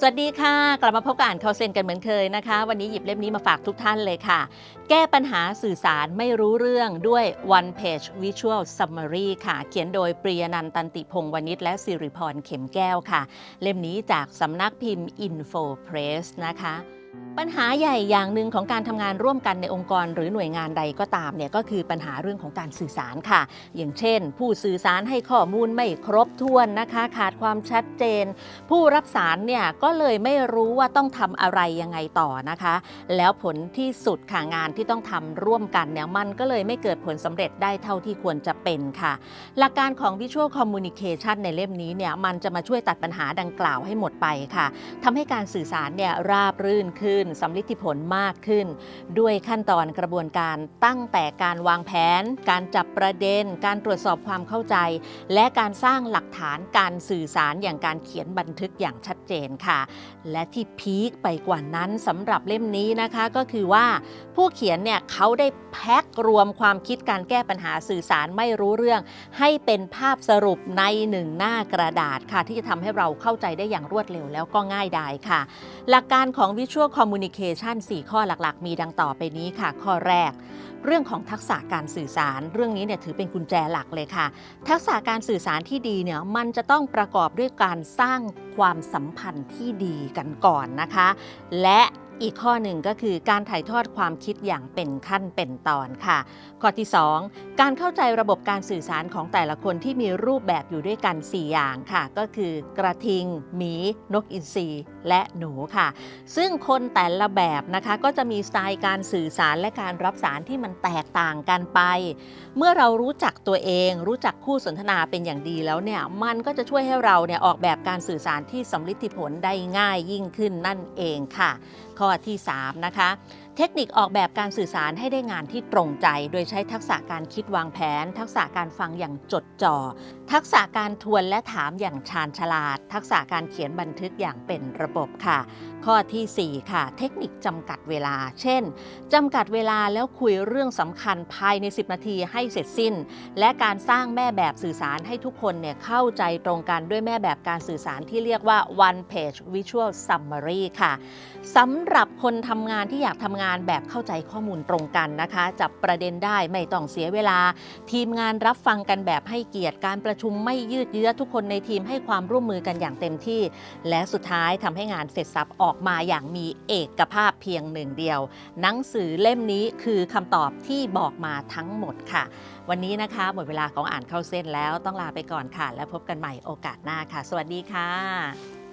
สวัสดีค่ะ กลับมาพบกับอ่านข่าวเซนกันเหมือนเคยนะคะ วันนี้หยิบเล่มนี้มาฝากทุกท่านเลยค่ะ แก้ปัญหาสื่อสารไม่รู้เรื่องด้วย one page visual summary ค่ะ เขียนโดยปริยนันท์ตันติพงศ์วณิชและสิริพรเข็มแก้วค่ะ เล่มนี้จากสำนักพิมพ์ Info Press นะคะ ปัญหาใหญ่อย่างหนึ่งของการทำงานร่วมกันในองค์กรหรือหน่วยงานใดก็ตามเนี่ยก็คือปัญหาเรื่องของการสื่อสารค่ะ อย่างเช่น ผู้สื่อสารให้ข้อมูลไม่ครบถ้วนนะคะ ขาดความชัดเจน ผู้รับสารเนี่ยก็เลยไม่รู้ว่าต้องทำอะไรยังไงต่อนะคะ แล้วผลที่สุดค่ะงานที่ต้องทำร่วมกันเนี่ยมันก็เลยไม่เกิดผลสำเร็จได้เท่าที่ควรจะเป็นค่ะ หลักการของ Visual Communication ในเล่มนี้เนี่ยมันจะมาช่วยตัดปัญหาดังกล่าวให้หมดไปค่ะทำให้การสื่อสารเนี่ยราบรื่นขึ้นสำลิดผลมากขึ้น ด้วยขั้นตอนกระบวนการตั้งแต่การวางแผน การจับประเด็น การตรวจสอบความเข้าใจ และการสร้างหลักฐานการสื่อสารอย่างการเขียนบันทึกอย่างชัดเจนค่ะ และที่พีคไปกว่านั้นสำหรับเล่มนี้นะคะก็คือว่า ผู้เขียนเนี่ยเขาได้แพ็ครวมความคิดการแก้ปัญหาสื่อสารไม่รู้เรื่อง ให้เป็นภาพสรุปในหนึ่งหน้ากระดาษค่ะ ที่จะทำให้เราเข้าใจได้อย่างรวดเร็วแล้วก็ง่ายดายค่ะ หลักการของ Visual Communication 4 ข้อหลักๆ มีดังต่อไปนี้ค่ะ ข้อแรก เรื่องของทักษะการสื่อสาร เรื่องนี้เนี่ยถือเป็นกุญแจหลักเลยค่ะ ทักษะการสื่อสารที่ดีเนี่ยมันจะต้องประกอบด้วยการสร้างความสัมพันธ์ที่ดีกันก่อนนะคะ และ อีกข้อหนึ่งก็คือการถ่ายทอดความคิดอย่างเป็นขั้นเป็นตอนค่ะ ข้อที่ 2 การเข้าใจระบบการสื่อสารของแต่ละคนที่มีรูปแบบอยู่ด้วยกัน 4 อย่างค่ะ ก็คือกระทิง หมี นกอินทรีและหนูค่ะ ซึ่งคนแต่ละแบบนะคะ ก็จะมีสไตล์การสื่อสารและการรับสารที่มันแตกต่างกันไป เมื่อเรารู้จักตัวเอง รู้จักคู่สนทนาเป็นอย่างดีแล้วเนี่ยมันก็จะช่วยให้เราเนี่ยออกแบบการสื่อสารที่สำลิดผลได้ง่ายยิ่งขึ้นนั่นเองค่ะ ข้อที่ 3 นะคะ เทคนิคออกแบบการสื่อสารให้ได้งานที่ตรงใจ โดยใช้ทักษะการคิดวางแผน ทักษะการฟังอย่างจดจ่อ ทักษะการทวนและถามอย่างชาญฉลาด ทักษะการเขียนบันทึกอย่างเป็นระบบค่ะ ข้อทีสี่ 4 ค่ะ เทคนิคจำกัดเวลา เช่นจำกัดเวลาแล้วคุยเรื่องสำคัญภายใน 10 นาทีให้เสร็จสิ้น และการสร้างแม่แบบสื่อสารให้ทุกคนเนี่ยเข้าใจตรงกันด้วยแม่แบบการสื่อสารที่เรียกว่า one page visual summary ค่ะสำหรับคนทำงานที่อยากทำงานานแบบเข้าใจข้อมูลตรงกันนะคะ จับประเด็นได้ไม่ต้องเสียเวลา ทีมงานรับฟังกันแบบให้เกียรติการประชุมไม่ยืดเยื้อทุกคนในทีมให้ความร่วมมือกันอย่างเต็มที่ และสุดท้ายทำให้งานเสร็จสับออกมาอย่างมีเอกภาพเพียงหนึ่งเดียว หนังสือเล่มนี้คือคำตอบที่บอกมาทั้งหมดค่ะ วันนี้นะคะหมดเวลาของอ่านเข้าเส้นแล้วต้องลาไปก่อนค่ะ แล้วพบกันใหม่โอกาสหน้าค่ะ สวัสดีค่ะ